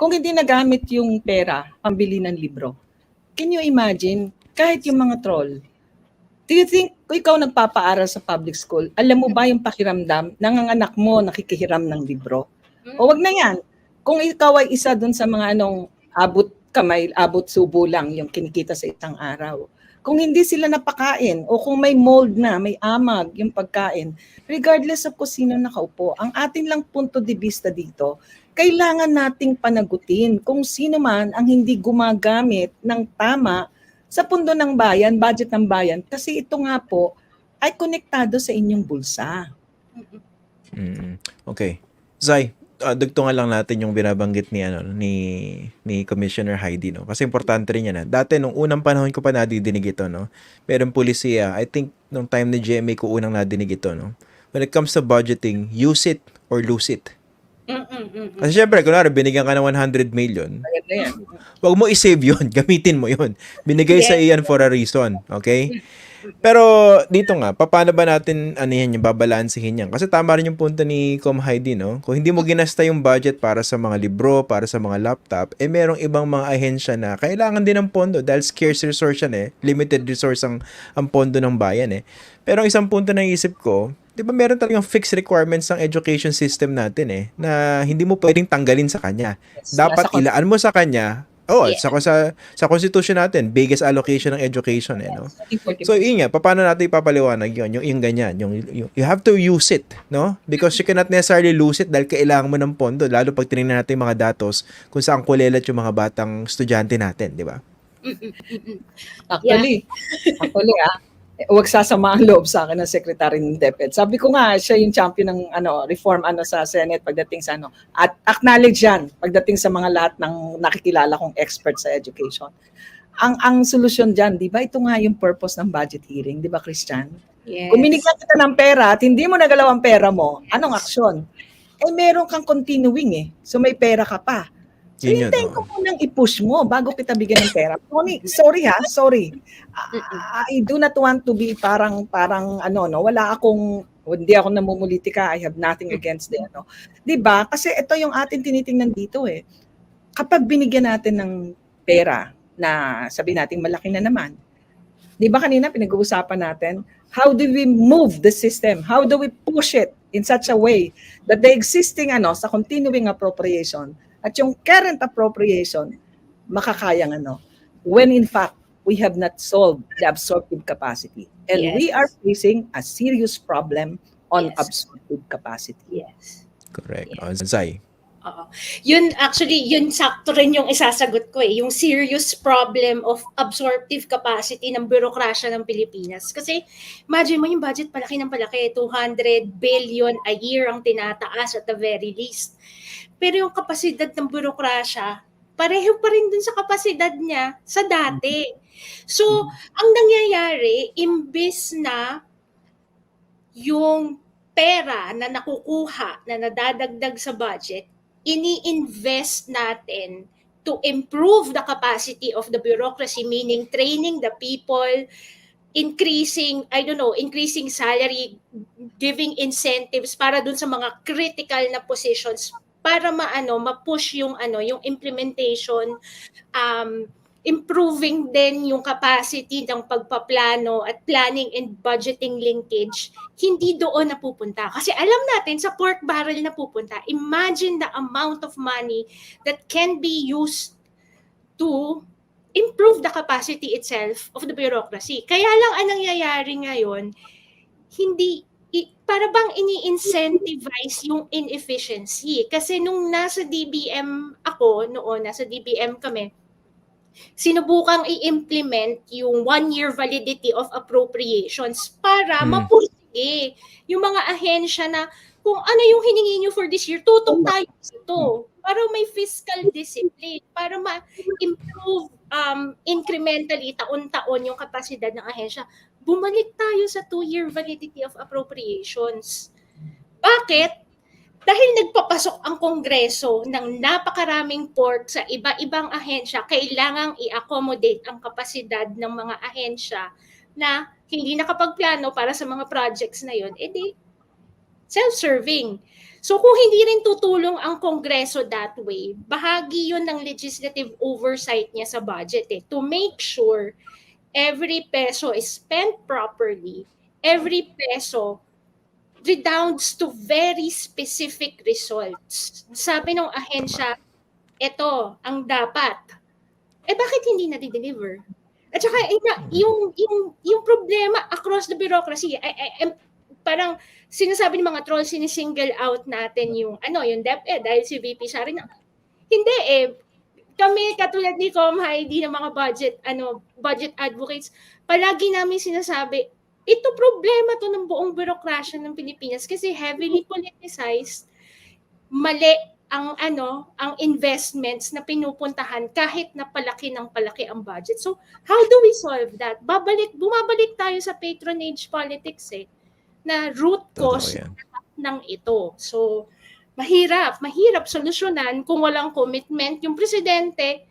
kung hindi nagamit yung pera, pambili ng libro, can you imagine, kahit yung mga troll, do you think, kung ikaw nagpapaaral sa public school, alam mo ba yung pakiramdam ng ang anak mo nakikihiram ng libro? O wag na yan. Kung ikaw ay isa dun sa mga anong abot kamay, abot subo lang yung kinikita sa isang araw. Kung hindi sila napakain o kung may mold na, may amag yung pagkain, regardless of kung sino nakaupo, ang ating lang punto de vista dito, kailangan nating panagutin kung sino man ang hindi gumagamit ng tama sa pundo ng bayan, budget ng bayan, kasi ito nga po ay konektado sa inyong bulsa. Okay. Zay, uh, dugtungan lang natin yung binabanggit ni ano ni ni Commissioner Heidi no. Kasi importante rin yan. Ha? Dati nung unang panahon ko pa nadidinig ito no. Merong pulisiya. I think nung time ni GMA ko unang nadinig ito no. When it comes to budgeting, use it or lose it. Mm-mm-mm. Kasi syempre, kunwari, binigyan ka ng 100 million, Ayan na yan. Huwag mo i-save yun. Gamitin mo yun. Binigay sa iyan for a reason. Okay? Pero dito nga, paano ba natin ano yan, yung babalansihin yan? Kasi tama rin yung punto ni Com Heidi, no? Kung hindi mo ginasta yung budget para sa mga libro, para sa mga laptop, eh merong ibang mga ahensya na kailangan din ng pondo dahil scarce resource yan eh. Limited resource ang, ang pondo ng bayan eh. Pero ang isang punto na isip ko, di ba meron talagang fixed requirements ng education system natin eh, na hindi mo pwedeng tanggalin sa kanya. Dapat Nasa ilaan mo sa kanya Oh, Yeah. sa sa sa constitution natin, biggest allocation ng education eh, no? Important. So, yun nga, paano natin ipapaliwanag yun? Yung, yung ganyan, yung, yung, you have to use it, no? Because you cannot necessarily lose it dahil kailangan mo ng pondo, lalo pag tinignan natin yung mga datos kung saan kulelat yung mga batang estudyante natin, di ba? Actually, actually ah, huwag sasama ang loob sa akin ng Secretary ng DepEd. Sabi ko nga, siya yung champion ng ano, reform ano sa Senate pagdating sa ano. At acknowledge yan pagdating sa mga lahat ng nakikilala kong expert sa education. Ang ang solusyon diyan, 'di ba? Ito nga yung purpose ng budget hearing, 'di ba, Christian? Yes. Kung binigyan kita ng pera at hindi mo nagalaw ang pera mo, anong aksyon? Eh meron kang continuing eh. So may pera ka pa. Hintayin ko munang i-push mo bago kita bigyan ng pera. Tony, sorry ha, sorry. Ah, I do not want to be parang parang ano no, wala akong hindi ako namumulitika. I have nothing against them, no. 'Di ba? Kasi ito yung atin tinitingnan dito eh. Kapag binigyan natin ng pera na sabi natin malaki na naman. 'Di ba kanina pinag-uusapan natin, how do we move the system? How do we push it in such a way that the existing ano sa continuing appropriation at yung current appropriation makakayang ano when in fact we have not solved the absorptive capacity and Yes. we are facing a serious problem on Yes. absorptive capacity. Yes. Correct. Yeah. Oh, Zay. Oo. Yun actually, yun sakto rin yung isasagot ko eh, yung serious problem of absorptive capacity ng bürokrasya ng Pilipinas. Kasi imagine mo yung budget palaki ng palaki, 200 billion a year ang tinataas at the very least. Pero yung kapasidad ng bürokrasya, pareho pa rin dun sa kapasidad niya sa dati. So, ang nangyayari, imbis na yung pera na nakukuha na nadadagdag sa budget, ini-invest natin to improve the capacity of the bureaucracy, meaning training the people, increasing, I don't know, increasing salary, giving incentives para dun sa mga critical na positions para maano, ma-push yung ano, yung implementation um improving din yung capacity ng pagpaplano at planning and budgeting linkage, hindi doon napupunta. Kasi alam natin, sa pork barrel napupunta. Imagine the amount of money that can be used to improve the capacity itself of the bureaucracy. Kaya lang ang nangyayari ngayon, hindi para bang ini-incentivize yung inefficiency. Kasi nung nasa DBM ako, noon nasa DBM kami, sinubukang i-implement yung one-year validity of appropriations para Hmm. mapursige yung mga ahensya na kung ano yung hiningi nyo for this year, tutok tayo ito. Para may fiscal discipline, para ma-improve um, incrementally, taon-taon yung kapasidad ng ahensya. Bumalik tayo sa two-year validity of appropriations. Bakit? Dahil nagpapasok ang Kongreso ng napakaraming pork sa iba-ibang ahensya, kailangang i-accommodate ang kapasidad ng mga ahensya na hindi nakapagplano para sa mga projects na yun, edi self-serving. So kung hindi rin tutulong ang Kongreso that way, bahagi yun ng legislative oversight niya sa budget eh, to make sure every peso is spent properly, every peso redounds to very specific results. Sabi ng ahensya, ito ang dapat. Eh bakit hindi na-deliver? At saka eh, na, yung, yung, yung problema across the bureaucracy, I, I, I'm- parang sinasabi ng mga trolls, sinisingle out natin yung, ano, yung DepEd dahil si VP Sari na, hindi eh, kami katulad ni Com Heidi ng mga budget ano budget advocates palagi namin sinasabi ito problema to ng buong bürokrasya ng Pilipinas kasi heavily politicized mali ang ano ang investments na pinupuntahan kahit na palaki ng palaki ang budget so how do we solve that babalik bumabalik tayo sa patronage politics eh na root Totoo cause yan. ng ito. So, mahirap, mahirap solusyonan kung walang commitment. Yung presidente,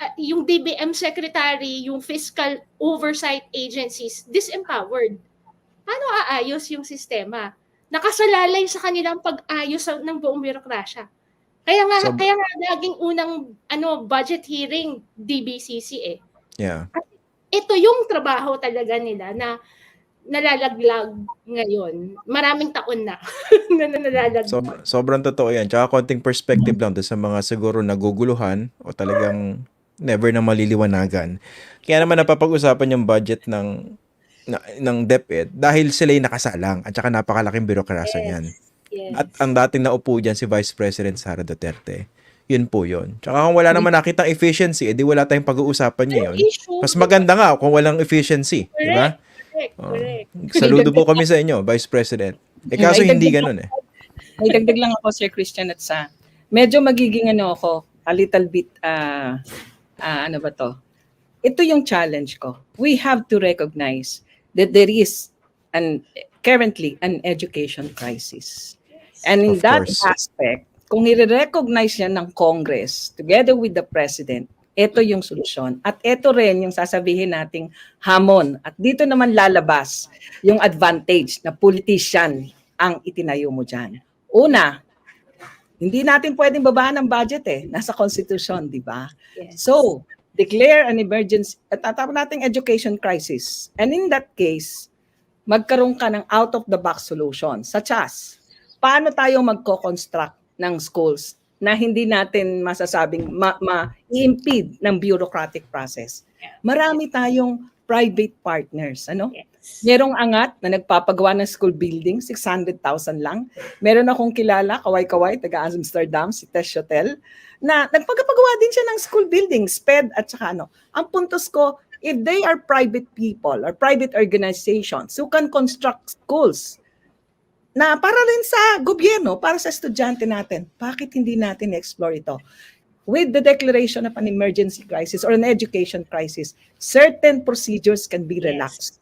uh, yung DBM secretary, yung fiscal oversight agencies, disempowered. Paano aayos yung sistema? Nakasalalay sa kanilang pag-ayos ng buong birokrasya. Kaya nga, So- kaya nga laging unang ano budget hearing DBCC eh. Yeah. Ito yung trabaho talaga nila na nalalaglag ngayon. Maraming taon na na nalalaglag. Sob- sobrang totoo yan. Tsaka konting perspective lang sa mga siguro naguguluhan o talagang never na maliliwanagan. Kaya naman napapag-usapan yung budget ng na, ng DepEd dahil sila yung nakasalang at saka napakalaking birokrasya Yes. niyan. Yes. At ang dating naupo dyan si Vice President Sara Duterte. Yun po yun. Tsaka kung wala naman nakitang efficiency, edi wala tayong pag-uusapan niya yun. Mas maganda nga kung walang efficiency. Di ba? Correct, Oh. correct. Saludo po kami sa inyo, Vice President. Eh kaso Ay, hindi ganun eh. May dagdag lang ako, Sir Christian, at sa medyo magiging ano ako, a little bit, ah ah, ano ba to? Ito yung challenge ko. We have to recognize that there is an currently an education crisis. And in Of that course. aspect, kung i-recognize yan ng Congress together with the President, ito yung solusyon. At ito rin yung sasabihin nating hamon. At dito naman lalabas yung advantage na politician ang itinayo mo dyan. Una, hindi natin pwedeng babaan ang budget eh. Nasa constitution, di ba? Yes. So, declare an emergency at tatapos nating education crisis. And in that case, magkaroon ka ng out-of-the-box solution, such as, paano tayo magko-construct ng schools na hindi natin masasabing ma- ma-impede ng bureaucratic process. Marami tayong private partners, ano? Yes. Merong angat na nagpapagawa ng school building, 600,000 lang. Meron akong kilala, kaway-kaway, taga Amsterdam, si Tesh Hotel, na nagpagpagawa din siya ng school building, SPED at saka ano. Ang puntos ko, if they are private people or private organizations who can construct schools na para rin sa gobyerno, para sa estudyante natin, bakit hindi natin explore ito? With the declaration of an emergency crisis or an education crisis, certain procedures can be Yes. relaxed.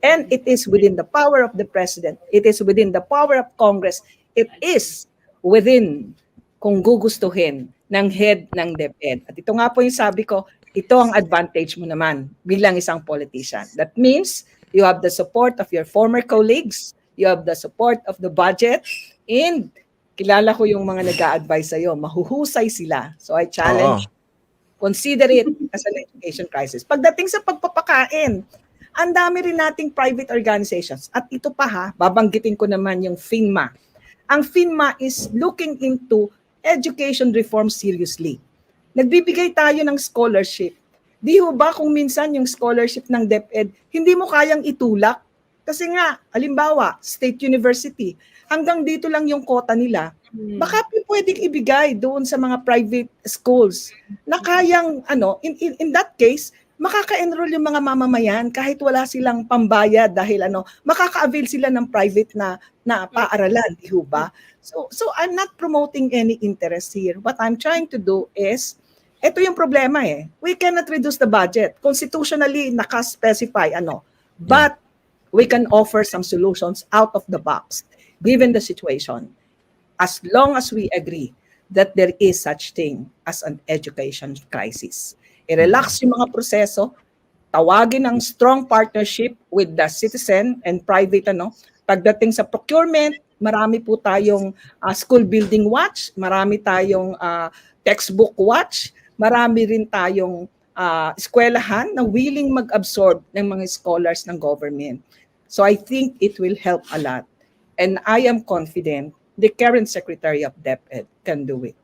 And it is within the power of the president. It is within the power of Congress. It is within kung gugustuhin ng head ng DepEd. At ito nga po yung sabi ko, ito ang advantage mo naman bilang isang politician. That means you have the support of your former colleagues, you have the support of the budget, and kilala ko yung mga nag advise sa'yo, mahuhusay sila. So I challenge consider it as an education crisis. Pagdating sa pagpapakain, ang dami rin nating private organizations. At ito pa ha, babanggitin ko naman yung FINMA. Ang FINMA is looking into education reform seriously. Nagbibigay tayo ng scholarship. Di ho ba kung minsan yung scholarship ng DepEd, hindi mo kayang itulak? Kasi nga, halimbawa, State University, hanggang dito lang yung quota nila. Hmm. Baka pwedeng ibigay doon sa mga private schools na kayang ano in, in, in that case makaka-enroll yung mga mamamayan kahit wala silang pambayad dahil ano makaka-avail sila ng private na na paaralan di ba? So so I'm not promoting any interest here. What I'm trying to do is ito yung problema eh. We cannot reduce the budget. Constitutionally naka-specify ano. But we can offer some solutions out of the box given the situation as long as we agree that there is such thing as an education crisis. I-relax yung mga proseso, tawagin ng strong partnership with the citizen and private ano, Pagdating sa procurement, marami po tayong ah, school building watch, marami tayong ah, textbook watch, marami rin tayong ah, eskwelahan na willing mag-absorb ng mga scholars ng government. So I think it will help a lot. And I am confident the current Secretary of DepEd can do it.